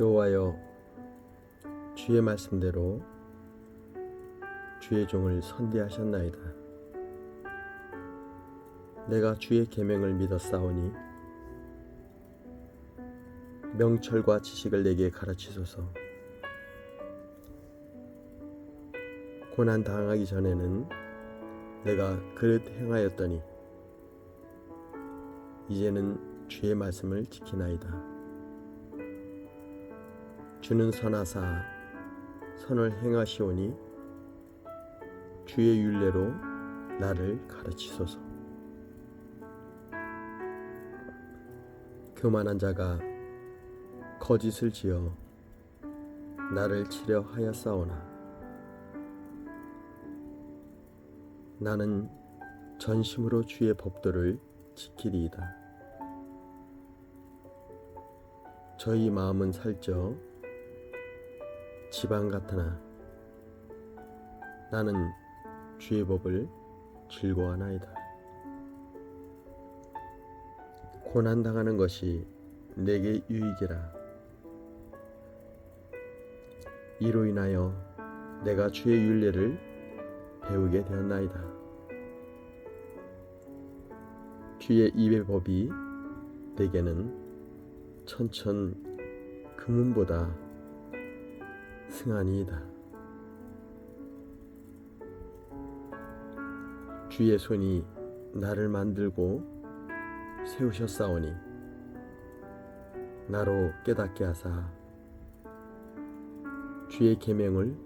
여호와여 주의 말씀대로 주의 종을 선대하셨나이다. 내가 주의 계명을 믿었사오니 명철과 지식을 내게 가르치소서. 고난 당하기 전에는 내가 그릇 행하였더니 이제는 주의 말씀을 지키나이다. 주는 선하사 선을 행하시오니 주의 윤례로 나를 가르치소서. 교만한 자가 거짓을 지어 나를 치려 하였사오나 나는 전심으로 주의 법도를 지키리이다. 저희 마음은 살쪄 지방 같으나 나는 주의 법을 즐거워하나이다. 고난 당하는 것이 내게 유익이라. 이로 인하여 내가 주의 윤례를 배우게 되었나이다. 주의 입의 법이 내게는 천천 금은보다 승하니이다. 주의 손이 나를 만들고 세우셨사오니 나로 깨닫게 하사 주의 계명을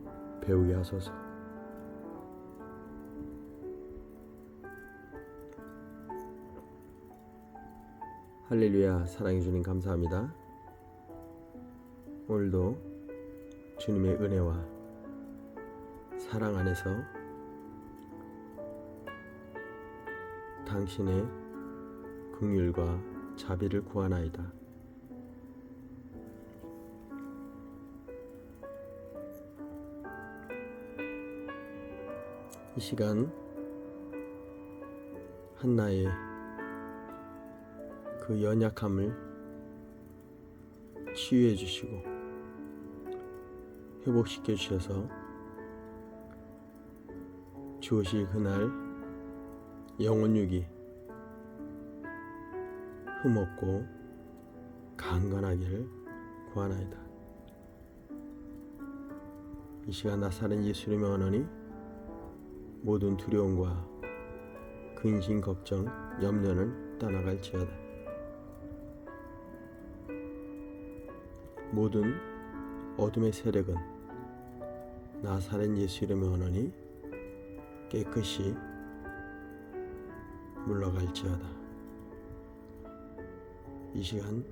배우게 하소서. 할렐루야 사랑해 주님 감사합니다. 오늘도 주님의 은혜와 사랑 안에서 당신의 긍휼과 자비를 구하나이다. 이 시간 한나의 그 연약함을 치유해 주시고 회복시켜 주셔서 주오실 그날 영혼육이 흠없고 강건하기를 구하나이다. 이 시간 나사는 예수님의 언원이 모든 두려움과 근심 걱정 염려는 떠나갈지어다. 모든 어둠의 세력은 나사렛 예수 이름의 언원이 깨끗이 물러갈지어다. 이 시간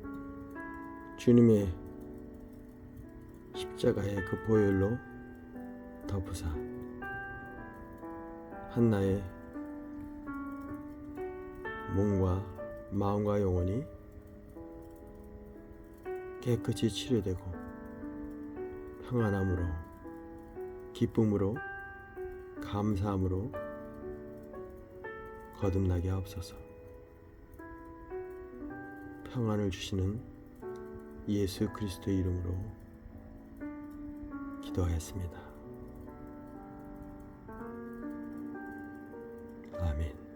주님의 십자가의 그 보혈로 덮으사 한나의 몸과 마음과 영혼이 깨끗이 치료되고 평안함으로 기쁨으로 감사함으로 거듭나게 하옵소서. 평안을 주시는 예수 그리스도의 이름으로 기도하였습니다. 아멘.